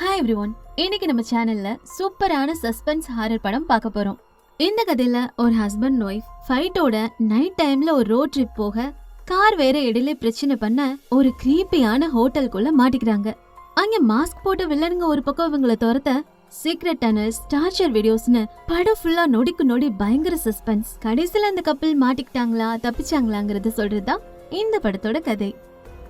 Hi every one இன்னைக்கு நம்ம சேனல்ல சூப்பரான சஸ்பென்ஸ் ஹாரர் படம் பார்க்க போறோம். இந்த கதையில ஒரு ஹஸ்பண்ட் ஒய்ஃப் ஃபைட்டோட நைட் டைம்ல ஒரு ரோட் ட்ரிப் போக கார் வேற இடையில பிரச்சனை பண்ண ஒரு கிரீப்பியான ஹோட்டலுக்குள்ள மாட்டிக்கிறாங்க. அங்க மாஸ்க் போட்ட வில்லனுங்க ஒரு பக்கம் இவங்கள துரத்த சீக்ரெட் டனல்ஸ் டார்ச்சர் வீடியோஸ்னு படம் ஃபுல்லா நொடிக்கு நொடி பயங்கர சஸ்பென்ஸ் கடைசியில அந்த கப்பல் மாட்டிக்கிட்டாங்களா தப்பிச்சாங்களாங்கிறத சொல்றதுதான் இந்த படத்தோட கதை.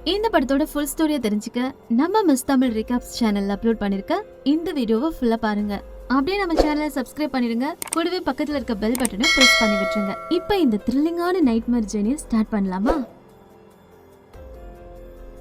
இந்த படத்தோட ஃபுல் ஸ்டோரியை தெரிஞ்சுக்க நம்ம மிஸ் தமிழ் ரிகாப்ஸ் சேனல்ல அப்லோட் பண்ணிருக்க இந்த வீடியோவை ஃபுல்லா பாருங்க. அப்படியே நம்ம சேனலை சப்ஸ்கிரைப் பண்ணிடுங்க கூடவே பக்கத்துல இருக்க பெல் பட்டனை பிரஸ் பண்ணி விட்டுருங்க இப்போ இந்த த்ரில்லிங்கான நைட் மேர் ஜேர்னியை ஸ்டார்ட் பண்ணலாமா?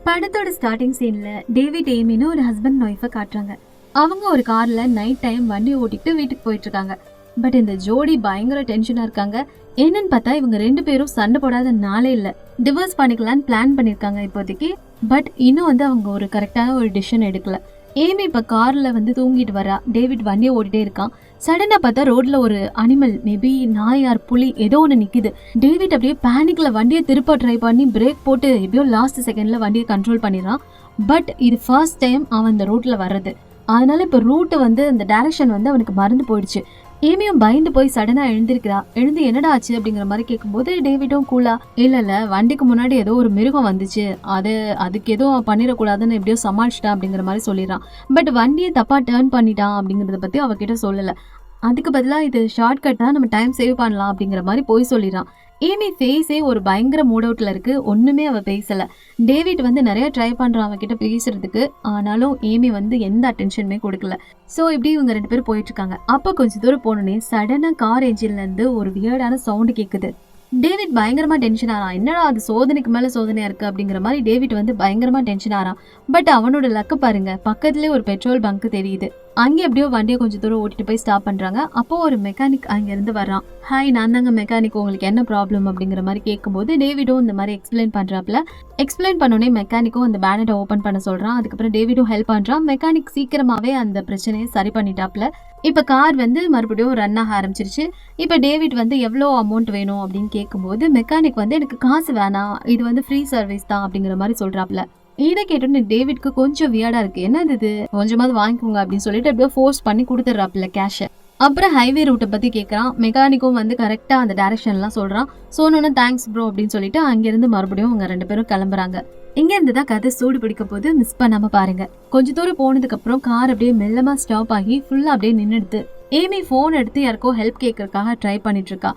படத்தோட ஸ்டார்டிங் சீன்ல டேவிட் ஏமின்னு ஒரு ஹஸ்பண்ட் ஒய்ஃபை காட்டுறாங்க. அவங்க ஒரு கார்ல நைட் டைம் வண்டி ஓட்டிட்டு வீட்டுக்கு போயிட்டு இருக்காங்க. பட் இந்த ஜோடி பயங்கர டென்ஷனா இருக்காங்க. என்னன்னு பார்த்தா இவங்க ரெண்டு பேரும் சண்டை போடாத நாளே இல்லை. டிவோர்ஸ் பண்ணிக்கலாம்னு பிளான் பண்ணியிருக்காங்க இப்போதைக்கு. பட் இன்னும் வந்து அவங்க ஒரு கரெக்டான ஒரு டிசிஷன் எடுக்கல. ஏமி இப்போ காரில் வந்து தூங்கிட்டு வரா. டேவிட் வண்டியை ஓடிட்டே இருக்கான். சடனாக பார்த்தா ரோட்ல ஒரு அனிமல் மேபி நாயார் புலி ஏதோ ஒன்று நிற்கிது டேவிட் அப்படியே பேனிக்கில் வண்டியை திருப்ப ட்ரை பண்ணி பிரேக் போட்டு எப்படியோ லாஸ்ட் செகண்டில் வண்டியை கண்ட்ரோல் பண்ணிடுறான். பட் இது ஃபர்ஸ்ட் டைம் அவன் இந்த ரோட்டில் வர்றது. அதனால இப்போ ரூட்டு வந்து அந்த டைரக்ஷன் வந்து அவனுக்கு மறந்து போயிடுச்சு. ஏமியும் பயந்து போய் சடனா எழுந்திருக்கிறா. எழுந்து என்னடா ஆச்சு அப்படிங்கிற மாதிரி கேட்கும்போது டேவிடும் கூலா இல்ல இல்ல வண்டிக்கு முன்னாடி ஏதோ ஒரு மிருகம் வந்துச்சு. அது அதுக்கு எதுவும் பண்ணிடக்கூடாதுன்னு எப்படியோ சமாளிச்சிட்டா அப்படிங்கிற மாதிரி சொல்லிடுறான். பட் வண்டியை தப்பா டேர்ன் பண்ணிட்டான் அப்படிங்கறத பத்தி அவகிட்ட சொல்லல. அதுக்கு பதிலாக இது ஷார்ட் கட் தான் நம்ம டைம் சேவ் பண்ணலாம் அப்படிங்கிற மாதிரி போய் சொல்லிடுறான். ஏமி ஃபேஸே ஒரு பயங்கர மூட் அவுட்ல இருக்கு. ஒண்ணுமே அவ பேசல. டேவிட் வந்து நிறைய ட்ரை பண்றான் அவகிட்ட பேசுறதுக்கு. ஆனாலும் ஏமி வந்து எந்த அட்டென்ஷனுமே கொடுக்கல. ஸோ இப்படி இவங்க ரெண்டு பேரும் போயிட்டு இருக்காங்க. அப்போ கொஞ்சம் தூரம் போனோடனே சடனா கார் என்ஜின்ல இருந்து ஒரு வியர்டான சவுண்டு கேக்குது. டேவிட் பயங்கரமாக டென்ஷன் ஆகிறான் என்னடா அது சோதனைக்கு மேலே சோதனையாக இருக்கு அப்படிங்கிற மாதிரி டேவிட் வந்து பயங்கரமாக டென்ஷன் ஆகிறான் பட் அவனோட லக்க பாருங்க. பக்கத்துலேயே ஒரு பெட்ரோல் பங்க் தெரியுது. அங்கே எப்படியோ வண்டியை கொஞ்சம் தூரம் ஓட்டிட்டு போய் ஸ்டாப் பண்ணுறாங்க அப்போ ஒரு மெக்கானிக் அங்கேருந்து வர்றான். ஹாய் நான் தாங்க மெக்கானிக் உங்களுக்கு என்ன ப்ராப்ளம் அப்படிங்கிற மாதிரி கேட்கும்போது டேவிடும் இந்த மாதிரி எக்ஸ்பிளைன் பண்ணுறாப்புல எக்ஸ்பிளைன் பண்ணோடனே மெக்கானிக்கும் அந்த பேனட்டை ஓப்பன் பண்ண சொல்கிறான் அதுக்கப்புறம் டேவிடும் ஹெல்ப் பண்ணுறான் மெக்கானிக் சீக்கிரமாகவே அந்த பிரச்சனையை சரி பண்ணிட்டாப்ல இப்போ கார் வந்து மறுபடியும் ரன் ஆக ஆரம்பிச்சிருச்சு. இப்போ டேவிட் வந்து எவ்வளோ அமௌண்ட் வேணும் அப்படின்னு கேட்கும்போது மெக்கானிக் வந்து எனக்கு காசு வேணாம் இது வந்து ஃப்ரீ சர்வீஸ் தான் அப்படிங்கிற மாதிரி சொல்கிறாப்புல இதை கேட்டோன்னு டேவிட்க்கு கொஞ்சம் வியர்டா இருக்கு. என்னது இது? கொஞ்சமாவது வாங்கிக்கோங்க அப்படின்னு சொல்லிட்டு அப்படியே ஃபோர்ஸ் பண்ணி கொடுத்துட்றாப்புல கேஷை அப்புறம் ஹைவே ரூட்டை பற்றி கேட்குறான் மெக்கானிக்கும் வந்து கரெக்டாக அந்த டேரெக்ஷன்லாம் சொல்கிறான் சொன்னோன்னு தேங்க்ஸ் ப்ரோ அப்படின்னு சொல்லிட்டு அங்கேருந்து மறுபடியும் அவங்க ரெண்டு பேரும் கிளம்புறாங்க. இங்கேருந்து தான் கதை சூடு பிடிக்க போது மிஸ் பண்ணாம பாருங்க. கொஞ்ச தூரம் போனதுக்கு அப்புறம் கார் அப்படியே மெல்லமா ஸ்டாப் ஆகி ஃபுல்லா அப்படியே நின்றுடுது ஏமி ஃபோன் எடுத்து யாருக்கோ ஹெல்ப் கேட்கறதுக்காக ட்ரை பண்ணிட்டு இருக்கா.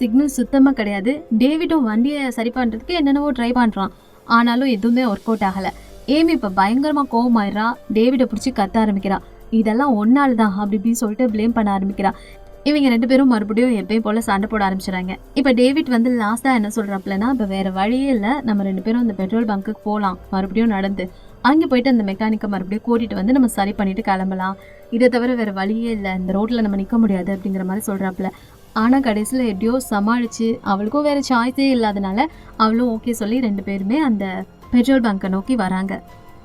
சிக்னல் சுத்தமா கிடையாது. டேவிடும் வண்டியை சரி பண்ணுறதுக்கு என்னென்னவோ ட்ரை பண்ணுறான் ஆனாலும் எதுவுமே ஒர்க் அவுட் ஆகல. ஏமி இப்போ பயங்கரமாக கோவமாயிடுறா. டேவிடை பிடிச்சி கத்த ஆரம்பிக்கிறா. இதெல்லாம் ஒன்னால தான் அப்படி இப்படின்னு சொல்லிட்டு ப்ளேம் பண்ண ஆரம்பிக்கிறா. இவங்க ரெண்டு பேரும் மறுபடியும் எப்பயும் போல சண்டை போட ஆரம்பிச்சிடறாங்க இப்ப டேவிட் வந்து லாஸ்டா என்ன சொல்றாப்லன்னா இப்ப வேற வழியே இல்ல. நம்ம ரெண்டு பேரும் அந்த பெட்ரோல் பங்க்குக்கு போகலாம் மறுபடியும் நடந்து. அங்க போயிட்டு அந்த மெக்கானிக்கை மறுபடியும் கூட்டிட்டு வந்து நம்ம சரி பண்ணிட்டு கிளம்பலாம். இதை தவிர வேற வழியே இல்லை. இந்த ரோட்ல நம்ம நிக்க முடியாது அப்படிங்கிற மாதிரி சொல்றாப்ல ஆனா கடைசியில எப்படியோ சமாளிச்சு அவளுக்கும் வேற சாய்ஸே இல்லாதனால அவளும் ஓகே சொல்லி ரெண்டு பேருமே அந்த பெட்ரோல் பங்கை நோக்கி வராங்க.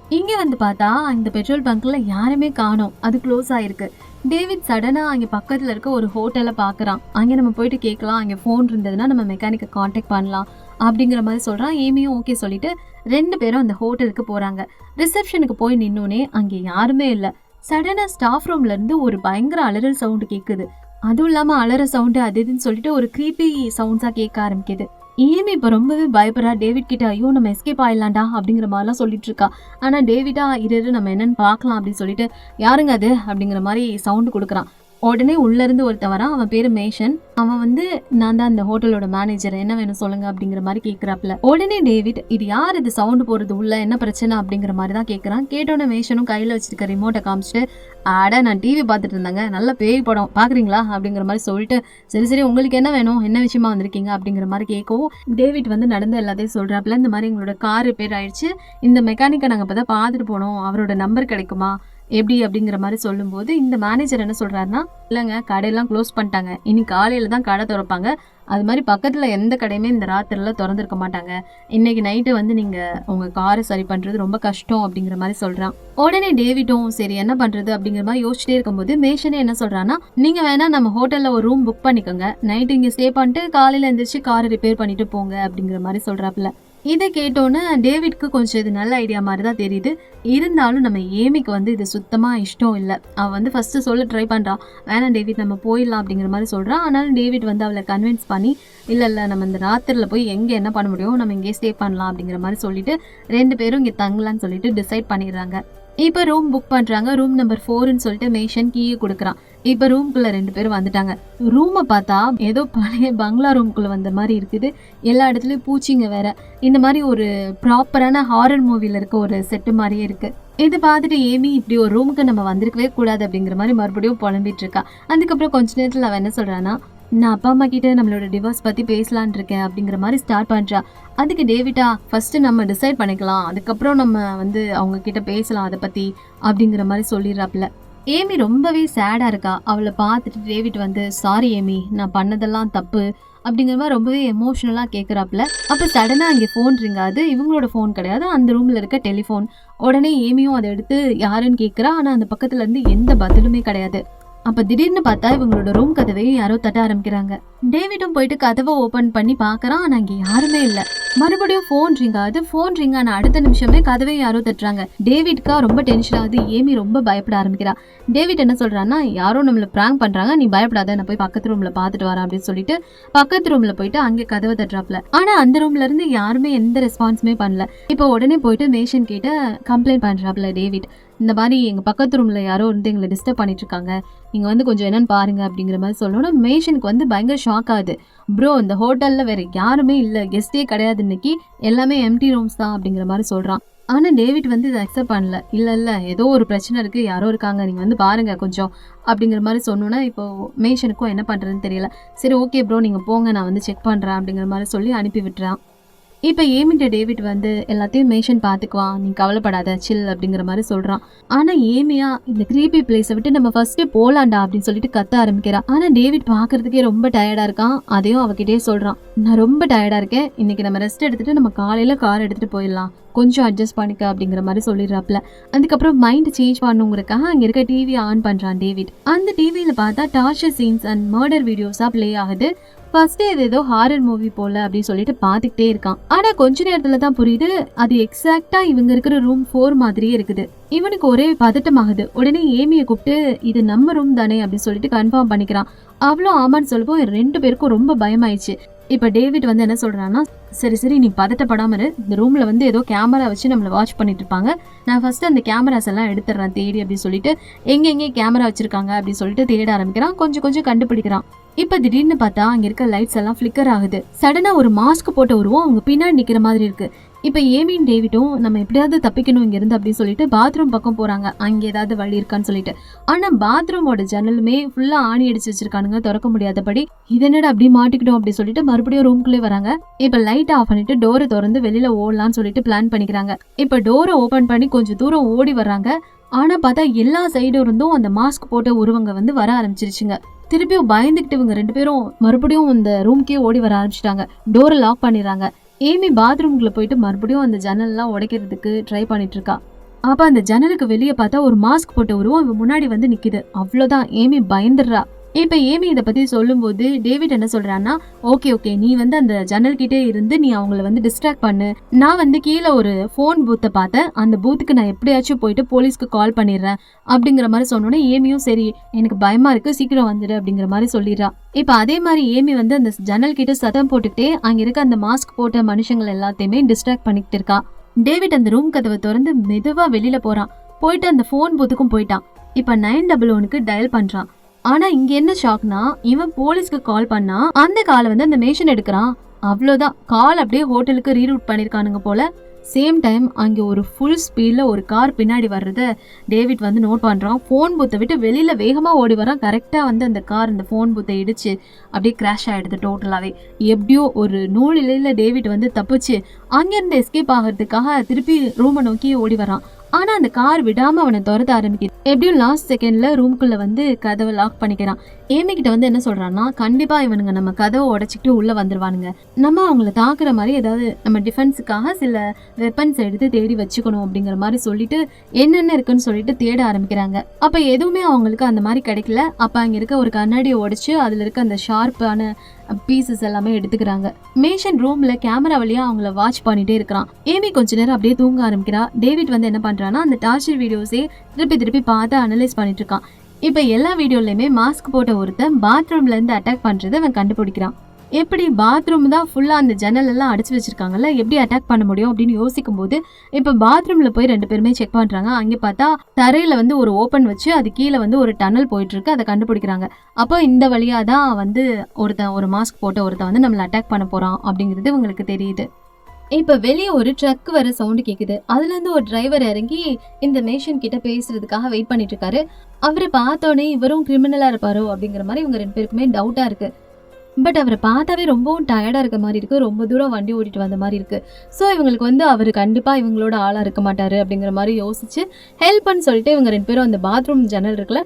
இங்கே வந்து பார்த்தா இந்த பெட்ரோல் பங்க்கில் யாருமே காணோம். அது க்ளோஸ் ஆயிருக்கு. டேவிட் சடனாக அங்கே பக்கத்தில் இருக்க ஒரு ஹோட்டலை பார்க்குறான் அங்கே நம்ம போயிட்டு கேட்கலாம். அங்கே ஃபோன் இருந்ததுன்னா நம்ம மெக்கானிக்கை காண்டாக்ட் பண்ணலாம். அப்படிங்கிற மாதிரி சொல்கிறான் ஏமியும் ஓகே சொல்லிட்டு ரெண்டு பேரும் அந்த ஹோட்டலுக்கு போகிறாங்க ரிசப்ஷனுக்கு போய் நின்னோனே அங்கே யாருமே இல்லை. சடனாக ஸ்டாஃப் ரூம்லேருந்து ஒரு பயங்கர அலறல் சவுண்டு கேட்குது அதுவும் இல்லாமல் அலற சவுண்டு அது இதுன்னு சொல்லிட்டு ஒரு creepy சவுண்ட்ஸாக கேட்க ஆரம்பிக்குது. ஏமி இப்போ ரொம்பவே பயப்படுறா. டேவிட் கிட்ட ஐயோ நம்ம எஸ்கேப் ஆயிடலாம்டா அப்படிங்கிற மாதிரிலாம் சொல்லிட்டு இருக்கா ஆனால் டேவிடா இரு நம்ம என்னன்னு பார்க்கலாம் அப்படின்னு சொல்லிட்டு யாருங்க அது? அப்படிங்கிற மாதிரி சவுண்டு கொடுக்குறான். உடனே உள்ளேருந்து ஒருத்தன் வரான். அவன் பேர் மேஷன். அவன் வந்து நான் தான் அந்த ஹோட்டலோட மேனேஜர் என்ன வேணும் சொல்லுங்க அப்படிங்கிற மாதிரி கேட்குறாப்ல உடனே டேவிட் இது யார்? இது சவுண்டு போகிறது உள்ள என்ன பிரச்சனை? அப்படிங்கிற மாதிரி தான் கேட்குறான் கேட்டோன்னே மேஷனும் கையில் வச்சிருக்க ரிமோட்டை காமிச்சிட்டு ஆட நான் டிவி பார்த்துட்டு இருந்தாங்க. நல்ல பேய் படம். பார்க்குறீங்களா? அப்படிங்கிற மாதிரி சொல்லிட்டு சரி சரி உங்களுக்கு என்ன வேணும்? என்ன விஷயமா வந்திருக்கீங்க? அப்படிங்கிற மாதிரி கேட்கவும் டேவிட் வந்து நடந்த எல்லாத்தையும் சொல்கிறாப்புல இந்த மாதிரி எங்களோட கார் ரிப்பேர் ஆயிடுச்சு. இந்த மெக்கானிக்கை நாங்கள் இப்போ தான் பார்த்துட்டு போனோம். அவரோட நம்பர் கிடைக்குமா? எப்படி அப்படிங்கிற மாதிரி சொல்லும்போது இந்த மேனேஜர் என்ன சொல்கிறாருன்னா இல்லைங்க கடையெல்லாம் க்ளோஸ் பண்ணிட்டாங்க. இனி காலையில் தான் கடை திறப்பாங்க. அது மாதிரி பக்கத்தில் எந்த கடையுமே இந்த ராத்திரில திறந்துருக்க மாட்டாங்க. இன்னைக்கு நைட்டு வந்து நீங்கள் உங்கள் காரை சரி பண்ணுறது ரொம்ப கஷ்டம் அப்படிங்கிற மாதிரி சொல்கிறான் உடனே டேவிட்டும் சரி என்ன பண்ணுறது அப்படிங்கிற மாதிரி யோசிச்சிட்டே இருக்கும்போது மேஷனே என்ன சொல்கிறான்னா நீங்கள் வேணால் நம்ம ஹோட்டலில் ஒரு ரூம் புக் பண்ணிக்கோங்க. நைட்டு இங்கே ஸ்டே பண்ணிட்டு காலையில் எந்திரிச்சு காரை ரிப்பேர் பண்ணிட்டு போங்க அப்படிங்கிற மாதிரி சொல்கிறாப்புல இதை கேட்டோன்னே டேவிட்க்கு கொஞ்சம் இது நல்ல ஐடியா மாதிரி தான் தெரியுது. இருந்தாலும் நம்ம ஏமிக்கு வந்து இது சுத்தமாக இஷ்டம் இல்லை. அவள் வந்து ஃபஸ்ட்டு சொல்ல ட்ரை பண்ணுறான் வேணாம் டேவிட் நம்ம போயிடலாம் அப்படிங்கிற மாதிரி சொல்கிறான் ஆனாலும் டேவிட் வந்து அவளை கன்வின்ஸ் பண்ணி இல்லை இல்லை நம்ம இந்த ராத்திரியில் போய் எங்கே என்ன பண்ண முடியும் நம்ம இங்கே ஸ்டே பண்ணலாம் அப்படிங்கிற மாதிரி சொல்லிட்டு ரெண்டு பேரும் இங்கே தங்கலான்னு சொல்லிட்டு டிசைட் பண்ணிடுறாங்க. இப்போ ரூம் புக் பண்ணுறாங்க ரூம் நம்பர் ஃபோர்னு சொல்லிட்டு மேஷன் கீயை கொடுக்குறான். இப்போ ரூம்குள்ளே ரெண்டு பேரும் வந்துட்டாங்க. ரூமை பார்த்தா ஏதோ பழைய பங்களா ரூம்குள்ளே வந்த மாதிரி இருக்குது. எல்லா இடத்துலையும் பூச்சிங்க வேற. இந்த மாதிரி ஒரு ப்ராப்பரான ஹாரர் மூவியில் இருக்க ஒரு செட்டு மாதிரியே இருக்குது இது பார்த்துட்டு ஏமி இப்படி ஒரு ரூமுக்கு நம்ம வந்திருக்கவே கூடாது அப்படிங்கிற மாதிரி மறுபடியும் புலம்பிட்டு இருக்கா. அதுக்கப்புறம் கொஞ்ச நேரத்தில் அவன் என்ன சொல்கிறான்னா நான் அப்பா அம்மா கிட்ட நம்மளோட டிவோர்ஸ் பற்றி பேசலான் இருக்கேன் அப்படிங்கிற மாதிரி ஸ்டார்ட் பண்ணுறா அதுக்கு டேவிட்டா ஃபஸ்ட்டு நம்ம டிசைட் பண்ணிக்கலாம். அதுக்கப்புறம் நம்ம வந்து அவங்க கிட்ட பேசலாம் அதை பற்றி அப்படிங்கிற மாதிரி சொல்லிடுறாப்புல. ஏமி ரொம்பவே சேடாக இருக்கா. அவளை பார்த்துட்டு டேவிட் வந்து சாரி ஏமி நான் பண்ணதெல்லாம் தப்பு. அப்படிங்கிற மாதிரி ரொம்பவே எமோஷ்னலாக கேட்குறாப்புல அப்போ சடனாக அங்கே ஃபோன் ரிங்காது இவங்களோட ஃபோன் கிடையாது. அந்த ரூமில் இருக்க டெலிஃபோன் உடனே ஏமியும் அதை எடுத்து யாருன்னு கேட்குறா ஆனால் அந்த பக்கத்துலேருந்து எந்த பதிலுமே கிடையாது. அப்ப திடீர்னு பார்த்தா இவங்களோட ரூம் கதவையும் யாரோ தட்ட ஆரம்பிக்கிறாங்க. டேவிடும் போயிட்டு கதவை ஓபன் பண்ணி பாக்குறான் ஆனா அங்க யாருமே இல்ல. மறுபடியும் ஃபோன் ரிங் ஆகுது. ஃபோன் ரிங் ஆன அடுத்த நிமிஷமே கதவை யாரோ தட்டுறாங்க. டேவிட்கா ரொம்ப டென்ஷன் ஆகுது. ஏமி ரொம்ப பயப்பட ஆரம்பிக்கிறா. டேவிட் என்ன சொல்றான்னா யாரோ நம்மள பிராங்க் பண்றாங்க. நீ பயப்படாத. நான் போய் பக்கத்து ரூம்ல பாத்துட்டு வரேன் அப்படின்னு சொல்லிட்டு பக்கத்து ரூம்ல போயிட்டு அங்கே கதவை தட்டுறாப்ல ஆனா அந்த ரூம்ல இருந்து யாருமே எந்த ரெஸ்பான்ஸுமே பண்ணல. இப்போ உடனே போயிட்டு மேஷன் கிட்ட கம்ப்ளைண்ட் பண்றாப்ல டேவிட். இந்த மாதிரி எங்கள் பக்கத்து ரூமில் யாரோ வந்து எங்களை டிஸ்டர்ப் பண்ணிட்டு இருக்காங்க வந்து கொஞ்சம் என்னன்னு பாருங்க அப்படிங்கிற மாதிரி சொல்லணும் மேஷனுக்கு வந்து பயங்கர ஷாக் ஆகுது. ப்ரோ இந்த ஹோட்டலில் வேறு யாருமே இல்லை. கெஸ்டே கிடையாது இன்னைக்கு. எல்லாமே எம்டி ரூம்ஸ் தான் அப்படிங்கிற மாதிரி சொல்கிறான் ஆனால் டேவிட் வந்து இதை அக்செப்ட் பண்ணல. இல்லை இல்லை. ஏதோ ஒரு பிரச்சனை இருக்குது யாரோ இருக்காங்க. நீங்கள் வந்து பாருங்கள் கொஞ்சம் அப்படிங்கிற மாதிரி சொன்னோன்னா இப்போ மேஷனுக்கும் என்ன பண்ணுறதுன்னு தெரியல. சரி ஓகே ப்ரோ நீங்கள் போங்க. நான் வந்து செக் பண்ணுறேன் அப்படிங்கிற மாதிரி சொல்லி அனுப்பி விட்டுறான். இப்போ ஏமிட்ட டேவிட் வந்து எல்லாத்தையும் மேஷன் பார்த்துக்குவான். நீ கவலைப்படாத சில் அப்படிங்கிற மாதிரி சொல்கிறான் ஆனால் ஏமியா இந்த கிரீபி பிளேஸை விட்டு நம்ம ஃபர்ஸ்ட்டே போகலாண்டா அப்படின்னு சொல்லிட்டு கத்த ஆரம்பிக்கிறா. ஆனால் டேவிட் பார்க்கறதுக்கே ரொம்ப டயர்டாக இருக்கான். அதையும் அவகிட்டே சொல்கிறான் நான் ரொம்ப டயர்டாக இருக்கேன். இன்றைக்கி நம்ம ரெஸ்ட் எடுத்துகிட்டு நம்ம காலையில் கார் எடுத்துகிட்டு போயிடலாம். கொஞ்சம் அட்ஜஸ்ட் பண்ணிக்க அப்படிங்கிற மாதிரி சொல்லிடுறாப்ல. அதுக்கப்புறம் மைண்ட் சேஞ்ச் பண்ணுங்கிறக்காக அங்கே இருக்க டிவி ஆன் பண்ணுறான் டேவிட். அந்த டிவியில் பார்த்தா டார்ச்சர் சீன்ஸ் அண்ட் மர்டர் வீடியோஸாக ப்ளே ஆகுது. ஃபர்ஸ்ட் இது ஏதோ ஹாரர் மூவி போல அப்படின்னு சொல்லிட்டு பார்த்துக்கிட்டே இருக்கான். ஆனா கொஞ்ச நேரத்துல தான் புரியுது அது எக்ஸாக்டா இவங்க இருக்கிற ரூம் ஃபோர் மாதிரியே இருக்குது. இவனுக்கு ஒரே பதட்டமாகுது உடனே ஏமியை கூப்பிட்டு இது நம்ம ரூம் தானே அப்படின்னு சொல்லிட்டு கன்ஃபார்ம் பண்ணிக்கிறான். அவ்வளோ ஆமான்னு சொல்லுவோம் ரெண்டு பேருக்கும் ரொம்ப பயமாயிடுச்சு. இப்போ டேவிட் வந்து என்ன சொல்றான்னா சரி சரி நீ பதட்டப்படாமல் இரு. இந்த ரூமில் வந்து ஏதோ கேமரா வச்சு நம்மளை வாட்ச் பண்ணிட்டு இருப்பாங்க. நான் ஃபஸ்ட்டு அந்த கேமராஸ் எல்லாம் எடுத்துடுறேன் தேடி அப்படின்னு சொல்லிட்டு எங்கெங்கே கேமரா வச்சுருக்காங்க அப்படின்னு சொல்லிட்டு தேட ஆரம்பிக்கிறான். கொஞ்சம் கொஞ்சம் கண்டுபிடிக்கிறான். இப்ப திடீர்னு பார்த்தா அங்க இருக்க லைட்ஸ் எல்லாம் ஃபிளிக்கர் ஆகுது. சடனா ஒரு மாஸ்க் போட்ட உருவம் அவங்க பின்னாடி நிக்கிற மாதிரி இருக்கு. இப்போ ஏமின் டேவிட்டும் நம்ம எப்படியாவது தப்பிக்கணும் இங்கேருந்து அப்படின்னு சொல்லிட்டு பாத்ரூம் பக்கம் போகிறாங்க அங்கே ஏதாவது வழி இருக்கான்னு சொல்லிட்டு. ஆனால் பாத்ரூமோட ஜன்னலுமே ஃபுல்லாக ஆணி அடிச்சு வச்சிருக்கானுங்க திறக்க முடியாதபடி. இது அப்படி மாட்டிக்கிட்டோம் அப்படி சொல்லிட்டு மறுபடியும் ரூம்குள்ளே வராங்க. இப்போ லைட் ஆஃப் பண்ணிட்டு டோரை திறந்து வெளியில் ஓடலாம்னு சொல்லிட்டு பிளான் பண்ணிக்கிறாங்க. இப்போ டோரை ஓப்பன் பண்ணி கொஞ்சம் தூரம் ஓடி வர்றாங்க. ஆனால் பார்த்தா எல்லா சைடும் இருந்தும் அந்த மாஸ்க் போட்ட உருவங்க வந்து வர ஆரம்பிச்சிருச்சுங்க. திருப்பியும் பயந்துக்கிட்டு இவங்க ரெண்டு பேரும் மறுபடியும் இந்த ரூம்க்கே ஓடி வர ஆரம்பிச்சிட்டாங்க. டோரை லாக் பண்ணிடுறாங்க. ஏமி பாத்ரூம்குள்ள போயிட்டு மறுபடியும் அந்த ஜன்னல்லாம் உடைக்கிறதுக்கு ட்ரை பண்ணிட்டு இருக்கா அப்ப அந்த ஜன்னலுக்கு வெளியே பார்த்தா ஒரு மாஸ்க் போட்ட உருவம் முன்னாடி வந்து நிக்குது. அவ்வளோதான் ஏமி பயந்துடுறா. இப்போ ஏமி இதை பற்றி சொல்லும்போது டேவிட் என்ன சொல்கிறான்னா ஓகே ஓகே நீ வந்து அந்த ஜன்னல் கிட்டே இருந்து நீ அவங்கள வந்து டிஸ்ட்ராக்ட் பண்ணு. நான் வந்து கீழே ஒரு ஃபோன் பூத்தை பார்த்தேன். அந்த பூத்துக்கு நான் எப்படியாச்சும் போயிட்டு போலீஸ்க்கு கால் பண்ணிடுறேன் அப்படிங்கிற மாதிரி சொன்னோன்னே ஏமியும் சரி எனக்கு பயமாக இருக்குது சீக்கிரம் வந்துடு அப்படிங்கிற மாதிரி சொல்லிடுறா. இப்போ அதே மாதிரி ஏமி வந்து அந்த ஜன்னல் கிட்ட சத்தம் போட்டுக்கிட்டே அங்கே இருக்க அந்த மாஸ்க் போட்ட மனுஷங்களை எல்லாத்தையுமே டிஸ்ட்ராக்ட் பண்ணிக்கிட்டு இருக்கா. டேவிட் அந்த ரூம் கதவை திறந்து மெதுவாக வெளியில் போகிறான் போயிட்டு அந்த ஃபோன் பூத்துக்கும் போயிட்டான். இப்போ நைன் டபுள் ஒனுக்கு டயல் பண்ணுறான் ஆனா இங்க என்ன ஷாக்னா இவன் போலீஸ்க்கு கால் பண்ணா அந்த காலை வந்து அந்த மேஷன் எடுக்கிறான். அவ்வளோதான் கால் அப்படியே ஹோட்டலுக்கு ரீரூட் பண்ணிருக்கானுங்க போல. சேம் டைம் அங்கே ஒரு ஃபுல் ஸ்பீடில் ஒரு கார் பின்னாடி வர்றத டேவிட் வந்து நோட் பண்ணுறான் ஃபோன் பூத்தை விட்டு வெளியில் வேகமாக ஓடி வரான் கரெக்டாக வந்து அந்த கார் அந்த ஃபோன் பூத்தை இடிச்சு அப்படியே கிராஷ் ஆகிடுது டோட்டலாகவே எப்படியோ ஒரு நூலிலையில் டேவிட் வந்து தப்பிச்சு அங்கேருந்து எஸ்கேப் ஆகிறதுக்காக திருப்பி ரூமை நோக்கி ஓடி வரான் ஆனா அந்த கார் விடாம அவனை துரத்த ஆரம்பிக்குது. எப்படியும் லாஸ்ட் செகண்ட்ல ரூம்குள்ள வந்து கதவை லாக் பண்ணிக்கிறான். ஏமி கிட்ட வந்து என்ன சொல்றான்னா கண்டிப்பா இவனுங்க நம்ம கதவை உடைச்சிக்கிட்டு உள்ள வந்துருவானுங்க. நம்ம அவங்கள தாக்குற மாதிரி ஏதாவது நம்ம டிஃபென்ஸுக்காக சில வெப்பன்ஸ் எடுத்து தேடி வச்சுக்கணும் அப்படிங்கிற மாதிரி சொல்லிட்டு என்னென்ன இருக்குன்னு சொல்லிட்டு தேட ஆரம்பிக்கிறாங்க. அப்ப எதுவுமே அவங்களுக்கு அந்த மாதிரி கிடைக்கல. அப்ப அங்க இருக்க ஒரு கண்ணாடியை உடைச்சு அதுல இருக்க அந்த ஷார்ப்பான பீசஸ் எல்லாமே எடுத்துக்கிறாங்க. மேஷன் ரூம்ல கேமரா வழியா அவங்கள வாட்ச் பண்ணிட்டே இருக்கிறான். ஏமி கொஞ்ச நேரம் அப்படியே தூங்க ஆரம்பிக்கிறா. டேவிட் வந்து என்ன பண்றான்னா அந்த டார்ச்சர் வீடியோஸே திருப்பி திருப்பி பார்த்து அனலைஸ் பண்ணிட்டு இருக்கான். இப்போ எல்லா வீடியோலையுமே மாஸ்க் போட்ட ஒருத்தன் பாத்ரூம்லேருந்து அட்டாக் பண்ணுறதை அவன் கண்டுபிடிக்கிறான். எப்படி பாத்ரூம் தான் ஃபுல்லாக அந்த ஜன்னல் எல்லாம் வச்சுருக்காங்கல்ல வச்சிருக்காங்கல்ல எப்படி அட்டாக் பண்ண முடியும் அப்படின்னு யோசிக்கும் போது இப்போ பாத்ரூம்ல போய் ரெண்டு பேருமே செக் பண்ணுறாங்க அங்கே பார்த்தா தரையில் வந்து ஒரு ஓப்பன் வச்சு அது கீழே வந்து ஒரு டனல் போயிட்டு இருக்கு அதை கண்டுபிடிக்கிறாங்க. அப்போ இந்த வழியாக தான் வந்து ஒருத்தன் ஒரு மாஸ்க் போட்ட ஒருத்தன் வந்து நம்மளை அட்டாக் பண்ண போகிறான் அப்படிங்கிறது உங்களுக்கு தெரியுது. இப்ப வெளியே ஒரு ட்ரக் வர சவுண்டு கேக்குது. அதுல இருந்து ஒரு டிரைவர் இறங்கி இந்த மேஷன் கிட்ட பேசுறதுக்காக வெயிட் பண்ணிட்டு இருக்காரு. அவரை பார்த்தோன்னே இவரும் கிரிமினலா இருப்பாரோ அப்படிங்கிற மாதிரி இவங்க ரெண்டு பேருக்குமே டவுட்டா இருக்கு. பட் அவரை பார்த்தாவே ரொம்பவும் டயர்டாக இருக்க மாதிரி இருக்குது ரொம்ப தூரம் வண்டி ஓட்டிட்டு வந்த மாதிரி இருக்குது ஸோ இவங்களுக்கு வந்து அவர் கண்டிப்பாக இவங்களோட ஆளாக இருக்க மாட்டார் அப்படிங்கிற மாதிரி யோசிச்சு ஹெல்ப்னு சொல்லிட்டு இவங்க ரெண்டு பேரும் அந்த பாத்ரூம் ஜன்னல் இருக்குல்ல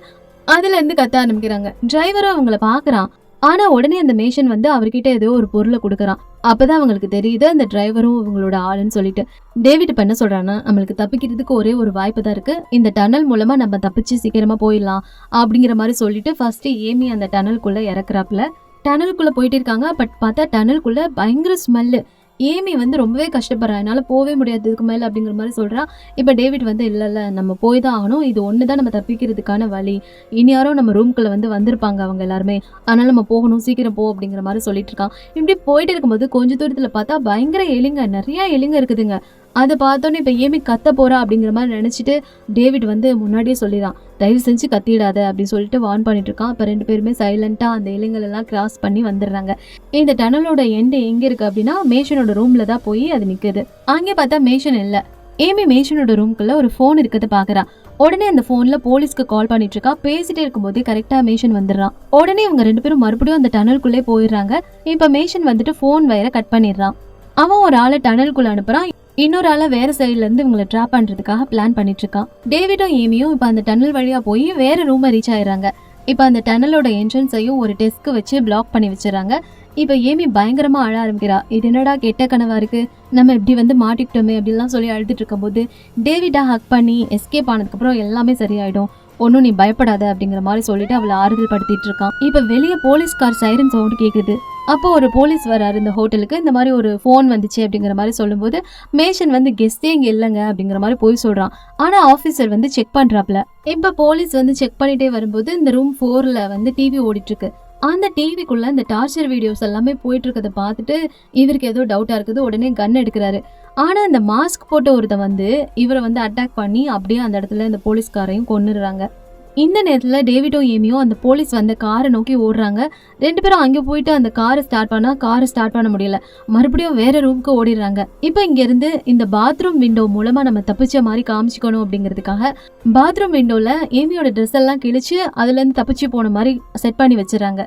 அதுலேருந்து கத்த ஆரம்பிக்கிறாங்க. டிரைவரும் அவங்கள பார்க்குறான். ஆனா உடனே அந்த மேஷன் வந்து அவர்கிட்ட ஏதோ ஒரு பொருளை கொடுக்குறான். அப்பதான் அவங்களுக்கு தெரியுது அந்த டிரைவரும் இவங்களோட ஆளுன்னு சொல்லிட்டு. டேவிட் இப்ப என்ன சொல்றான்னா நம்மளுக்கு தப்பிக்கிறதுக்கு ஒரே ஒரு வாய்ப்பு தான் இருக்கு. இந்த டனல் மூலமா நம்ம தப்பிச்சு சீக்கிரமா போயிடலாம் அப்படிங்கிற மாதிரி சொல்லிட்டு ஃபர்ஸ்ட் ஏமி அந்த டனலுக்குள்ள இறக்குறாப்புல. டனலுக்குள்ள போயிட்டு இருக்காங்க. பட் பார்த்தா டனலுக்குள்ள பயங்கர ஸ்மெல்லு ஏமி வந்து ரொம்பவே கஷ்டப்படுறா. என்னால் போகவே முடியாது இதுக்கு மேலே அப்படிங்கிற மாதிரி சொல்கிறா இப்போ டேவிட் வந்து இல்லை இல்லை நம்ம போய் தான் ஆகணும். இது ஒன்று தான் நம்ம தப்பிக்கிறதுக்கான வழி. இனி யாரோ நம்ம ரூம்குள்ளே வந்து வந்திருப்பாங்க அவங்க எல்லாருமே. அதனால் நம்ம போகணும் சீக்கிரம் போ அப்படிங்கிற மாதிரி சொல்லிட்டு இருக்கான். இப்படி போயிட்டு இருக்கும்போது கொஞ்ச தூரத்தில் பார்த்தா பயங்கர எலிங்க. நிறையா எலிங்க இருக்குதுங்க. அதை பார்த்தோன்னே இப்போ ஏமி கத்த போகிறா அப்படிங்கிற மாதிரி நினச்சிட்டு டேவிட் வந்து முன்னாடியே சொல்லிடான் தயவு செஞ்சு கத்திடாத அப்படின்னு சொல்லிட்டு வார்ன் பண்ணிட்டு இருக்கான். அப்போ ரெண்டு பேருமே சைலண்ட்டாக அந்த இலைங்கள் எல்லாம் கிராஸ் பண்ணி வந்துடுறாங்க. இந்த டனலோட எண்டு எங்கே இருக்குது அப்படின்னா மேஷனோட ரூமில் தான் போய் அது நிற்குது அங்கே பார்த்தா மேஷன் இல்லை. ஏமி மேஷனோட ரூம்குள்ளே ஒரு ஃபோன் இருக்கிறத பார்க்குறான் உடனே அந்த ஃபோனில் போலீஸ்க்கு கால் பண்ணிட்டு இருக்கா பேசிட்டே இருக்கும்போதே கரெக்டாக மேஷன் வந்துடுறான். உடனே இவங்க ரெண்டு பேரும் மறுபடியும் அந்த டனலுக்குள்ளே போயிடுறாங்க. இப்போ மேஷன் வந்துட்டு ஃபோன் வயரை கட் பண்ணிடுறான். அவன் ஒரு ஆளை டனலுக்குள்ள அனுப்புகிறான் இன்னொரு ஆளை வேற சைட்லேருந்து இவங்களை ட்ராப் பண்ணுறதுக்காக பிளான் பண்ணிட்டு இருக்கான் டேவிடும் ஏமியும் இப்போ அந்த டனல் வழியாக போய் வேற ரூமை ரீச் ஆயிடுறாங்க. இப்போ அந்த டனலோட என்ட்ரன்ஸையும் ஒரு டெஸ்க் வச்சு பிளாக் பண்ணி வச்சிடறாங்க. இப்போ ஏமி பயங்கரமா அழ ஆரம்பிக்கிறா. இது என்னடா கெட்ட கனவா இருக்கு? நம்ம இப்படி வந்து மாட்டிக்கிட்டோமே அப்படிலாம் சொல்லி அழுதுட்டு இருக்கும்போது டேவிடா ஹக் பண்ணி எஸ்கேப் ஆனதுக்கப்புறம் எல்லாமே சரியாயிடும். ஒன்றும் நீ பயப்படாத அப்படிங்கிற மாதிரி சொல்லிட்டு அவளை ஆறுதல் படுத்திட்டு இருக்கான் இப்போ வெளியே போலீஸ் கார் சைரன் சவுண்ட் கேட்குது அப்போ ஒரு போலீஸ் வராரு இந்த ஹோட்டலுக்கு இந்த மாதிரி ஒரு ஃபோன் வந்துச்சு அப்படிங்கிற மாதிரி சொல்லும்போது மேஷன் வந்து கெஸ்டே இங்கே இல்லைங்க அப்படிங்கிற மாதிரி போய் சொல்கிறான் ஆனால் ஆஃபீஸர் வந்து செக் பண்ணுறாப்புல இப்போ போலீஸ் வந்து செக் பண்ணிகிட்டே வரும்போது இந்த ரூம் ஃபோரில் வந்து டிவி ஓடிட்டுருக்கு. அந்த டிவிக்குள்ள இந்த டார்ச்சர் வீடியோஸ் எல்லாமே போயிட்டு இருக்கதை பார்த்துட்டு இவருக்கு ஏதோ டவுட்டாக இருக்குது. உடனே கன் எடுக்கிறாரு. ஆனால் அந்த மாஸ்க் போட்ட ஒருத்த வந்து இவரை வந்து அட்டாக் பண்ணி அப்படியே அந்த இடத்துல இந்த போலீஸ்காரையும் கொன்னுடுறாங்க. இந்த நேரத்தில் டேவிடோ ஏமியோ அந்த போலீஸ் வந்த காரை நோக்கி ஓடுறாங்க. ரெண்டு பேரும் அங்கே போயிட்டு அந்த காரை ஸ்டார்ட் பண்ணால் காரை ஸ்டார்ட் பண்ண முடியல. மறுபடியும் வேற ரூமுக்கு ஓடிடுறாங்க. இப்போ இங்கேருந்து இந்த பாத்ரூம் விண்டோ மூலமாக நம்ம தப்பிச்ச மாதிரி காமிச்சிக்கணும் அப்படிங்கிறதுக்காக பாத்ரூம் விண்டோவில் ஏமியோட ட்ரெஸ் எல்லாம் கிழிச்சு அதுலேருந்து தப்பிச்சு போன மாதிரி செட் பண்ணி வச்சிடறாங்க.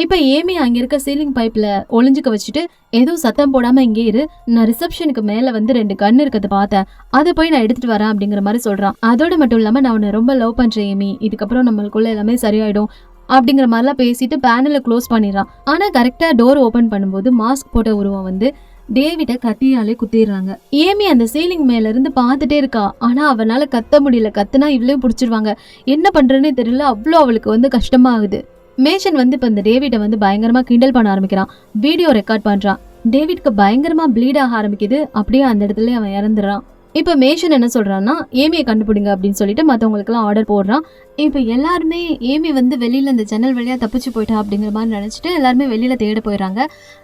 இப்போ ஏமி அங்கே இருக்க சீலிங் பைப்பில் ஒளிஞ்சுக்க வச்சுட்டு எதுவும் சத்தம் போடாமல் இங்கே இரு. நான் ரிசப்ஷனுக்கு மேலே வந்து ரெண்டு கண் இருக்கிறத பார்த்தேன். அதை போய் நான் எடுத்துகிட்டு வரேன் அப்படிங்கிற மாதிரி சொல்கிறான் அதோட மட்டும் இல்லாமல் நான் உன்னை ரொம்ப லவ் பண்ணுறேன் ஏமி. இதுக்கப்புறம் நம்மளுக்குள்ள எல்லாமே சரியாயிடும் அப்படிங்கிற மாதிரிலாம் பேசிட்டு பேனலை க்ளோஸ் பண்ணிடுறான். ஆனால் கரெக்டாக டோர் ஓப்பன் பண்ணும்போது மாஸ்க் போட்ட உருவம் வந்து டேவிட கத்தியாலே குத்திடுறாங்க. ஏமி அந்த சீலிங் மேல இருந்து பார்த்துட்டே இருக்கா. ஆனா அவனால கத்த முடியல. கத்துனா இவ்வளவு பிடிச்சிருவாங்க. என்ன பண்றேன்னு தெரியல. அவ்வளோ அவளுக்கு வந்து கஷ்டமாகுது. மேஷன் வந்து இப்போ இந்த டேவிடை வந்து பயங்கரமாக கிண்டல் பண்ண ஆரம்பிக்கிறான். வீடியோ ரெக்கார்ட் பண்ணுறான் டேவிட்க்கு பயங்கரமாக ப்ளீட் ஆக ஆரம்பிக்குது. அப்படியே அந்த இடத்துல அவன் இறந்துடுறான். இப்போ மேஷன் என்ன சொல்கிறான்னா ஏமியை கண்டுபிடிங்க அப்படின்னு சொல்லிட்டு மற்றவங்களுக்குலாம் ஆர்டர் போடுறான். இப்போ எல்லாருமே ஏமி வந்து வெளியில் இந்த ஜன்னல் வழியாக தப்பிச்சு போயிட்டா அப்படிங்கிற மாதிரி நினச்சிட்டு எல்லாருமே வெளியில் தேட போயிடுறாங்க.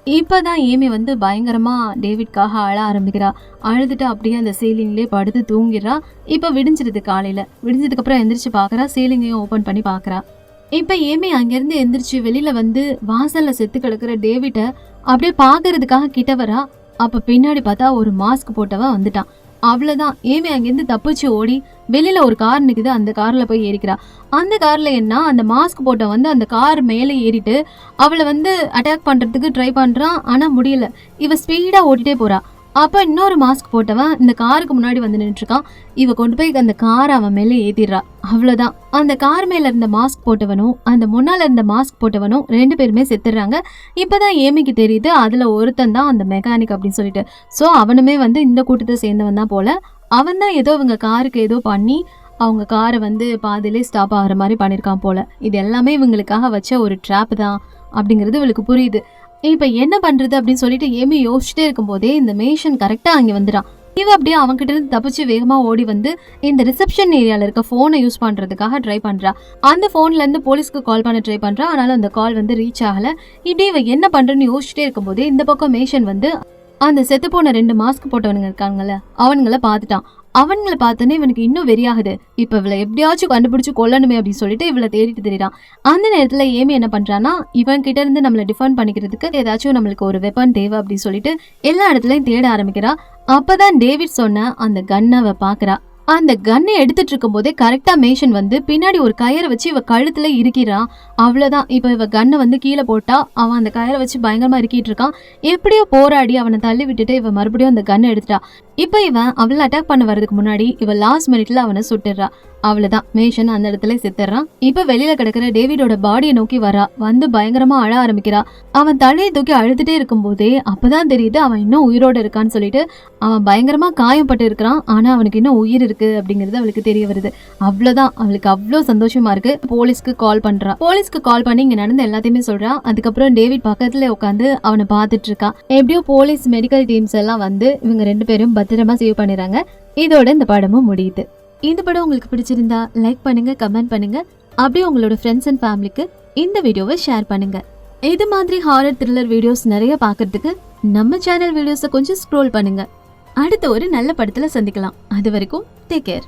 இப்போதான் ஏமி வந்து பயங்கரமாக டேவிட்காக அழ ஆரம்பிக்கிறா. அழுதுட்டு அப்படியே அந்த சீலிங்லேயே படுத்து தூங்கிடுறா. இப்போ விடிஞ்சிருது காலையில். விடிஞ்சதுக்கு அப்புறம் எந்திரிச்சு பார்க்குறா சீலிங்கையும் ஓப்பன் பண்ணி பார்க்கறா இப்போ ஏமி அங்கேருந்து எந்திரிச்சு வெளியில் வந்து வாசலில் செத்து கிடக்கிற டேவிட்டை அப்படியே பார்க்கறதுக்காக கிட்ட வரா. அப்போ பின்னாடி பார்த்தா ஒரு மாஸ்க் போட்டவன் வந்துட்டான் அவ்வளோதான் ஏமி அங்கேருந்து தப்பிச்சு ஓடி வெளியில் ஒரு கார் நிற்குது அந்த காரில் போய் ஏறிக்கிறா. அந்த காரில் என்ன? அந்த மாஸ்க் போட்ட வந்து அந்த கார் மேலே ஏறிட்டு அவளை வந்து அட்டாக் பண்ணுறதுக்கு ட்ரை பண்ணுறான் ஆனால் முடியல. இவ ஸ்பீடாக ஓட்டிட்டே போகிறா அப்போ இன்னொரு மாஸ்க் போட்டவன் இந்த காருக்கு முன்னாடி வந்து நின்றுருக்கான் இவ கொண்டு போய் அந்த காரை அவன் மேலே ஏத்திடுறா. அவ்வளோதான் அந்த கார் மேலே இருந்த மாஸ்க் போட்டவனும் அந்த முன்னால் இருந்த மாஸ்க் போட்டவனும் ரெண்டு பேருமே செத்துடுறாங்க. இப்போ தான் ஏமிக்கு தெரியுது அதில் ஒருத்தன் தான் அந்த மெக்கானிக் அப்படின்னு சொல்லிட்டு. ஸோ அவனுமே வந்து இந்த கூட்டத்தை சேர்ந்தவன் தான் போல. அவன் தான் ஏதோ இவங்க காருக்கு ஏதோ பண்ணி அவங்க காரை வந்து பாதியிலே ஸ்டாப் ஆகிற மாதிரி பண்ணியிருக்கான் போல. இது எல்லாமே இவங்களுக்காக வச்ச ஒரு ட்ராப் தான் அப்படிங்கிறது இவளுக்கு புரியுது. இப்போ என்ன பண்றது அப்படின்னு சொல்லிட்டு ஏமி யோசிச்சுட்டே இருக்கும்போதே இந்த மேஷன் கரெக்டாக அங்கே வந்துடான் இவ அப்படியே அவங்ககிட்ட இருந்து தப்பிச்சு வேகமாக ஓடி வந்து இந்த ரிசப்ஷன் ஏரியாவில் இருக்க ஃபோனை யூஸ் பண்ணுறதுக்காக ட்ரை பண்ணுறா அந்த ஃபோன்லேருந்து போலீஸ்க்கு கால் பண்ண ட்ரை பண்ணுறா ஆனாலும் அந்த கால் வந்து ரீச் ஆகலை. இப்படி இவ என்ன பண்ணுறேன்னு யோசிச்சுட்டே இருக்கும்போதே இந்த பக்கம் மேஷன் வந்து அந்த செத்து போன ரெண்டு மாஸ்க் போட்டவனுங்க இருக்காங்கல்ல அவனுங்கள பார்த்துட்டான். அவனுங்கள பார்த்தோன்னே இவனுக்கு இன்னும் வெறியாகுது. இப்போ இவளை எப்படியாச்சும் கண்டுபிடிச்சு கொல்லணுமே அப்படின்னு சொல்லிட்டு இவளை தேடிட்டு தெரியுறான். அந்த நேரத்தில் ஏமி என்ன பண்ணுறான்னா இவன் கிட்ட இருந்து நம்மளை டிஃபெண்ட் பண்ணிக்கிறதுக்கு ஏதாச்சும் நம்மளுக்கு ஒரு வெப்பன் தேவை அப்படின்னு சொல்லிட்டு எல்லா இடத்துலையும் தேட ஆரம்பிக்கிறா. அப்போதான் டேவிட் சொன்ன அந்த கன்னை அவள் பார்க்குறா. அந்த கன்னை எடுத்துட்டு இருக்கும் போதே கரெக்டா மேஷன் வந்து பின்னாடி ஒரு கயரை வச்சு இவ கழுத்துல இருக்கிறான். அவ்வளவுதான். இப்ப இவ கன்னை வந்து கீழே போட்டா அவன் அந்த கயரை வச்சு பயங்கரமா இறுக்கிட்டு இருக்கான். எப்படியோ போராடி அவனை தள்ளி விட்டுட்டு இவ மறுபடியும் அந்த கன்னை எடுத்துட்டா. இப்போ இவன் அவளை அட்டாக் பண்ண வர்றதுக்கு முன்னாடி இவன் லாஸ்ட் மினிட்ல அவனை சுட்டுறா. அவ்வளவுதான். மேஷன் அந்த இடத்துல செத்துறான். இப்ப வெளியில கிடக்குற டேவிடோட பாடியை நோக்கி வரா. வந்து பயங்கரமா அழ ஆரம்பிக்கிறா. அவன் தலையை தூக்கி அழுதுட்டே இருக்கும்போதே அப்பதான் தெரியுது அவன் இன்னும் உயிரோட இருக்கான்னு சொல்லிட்டு அவன் பயங்கரமா காயப்பட்டு இருக்கிறான். ஆனா அவனுக்கு இன்னும் உயிர் இருக்கு அப்படிங்கிறது அவளுக்கு தெரிய வருது. அவ்வளவுதான். அவளுக்கு அவ்வளோ சந்தோஷமா இருக்கு. போலீஸ்க்கு கால் பண்றா. போலீஸ்க்கு கால் பண்ணி இங்க நடந்த எல்லாத்தையுமே சொல்றா. அதுக்கப்புறம் டேவிட் பக்கத்துல உட்காந்து அவனை பார்த்துட்டு இருக்கான் எப்படியோ போலீஸ் மெடிக்கல் டீம்ஸ் எல்லாம் வந்து இவங்க ரெண்டு பேரும் பத்திரமா சேவ் பண்ணிடுறாங்க இதோட இந்த படமும் முடியுது. இந்த படம் உங்களுக்கு பிடிச்சிருந்தா லைக் பண்ணுங்க கமெண்ட் பண்ணுங்க. அப்படியே உங்களோட ஃப்ரெண்ட்ஸ் அண்ட் ஃபேமிலிக்கு இந்த வீடியோவை ஷேர் பண்ணுங்க. இது மாதிரி ஹாரர் த்ரில்லர் வீடியோஸ் நிறைய பார்க்கறதுக்கு நம்ம சேனல் வீடியோஸை கொஞ்சம் ஸ்க்ரோல் பண்ணுங்க. அடுத்த ஒரு நல்ல படத்துல சந்திக்கலாம். அது வரைக்கும் டேக் கேர்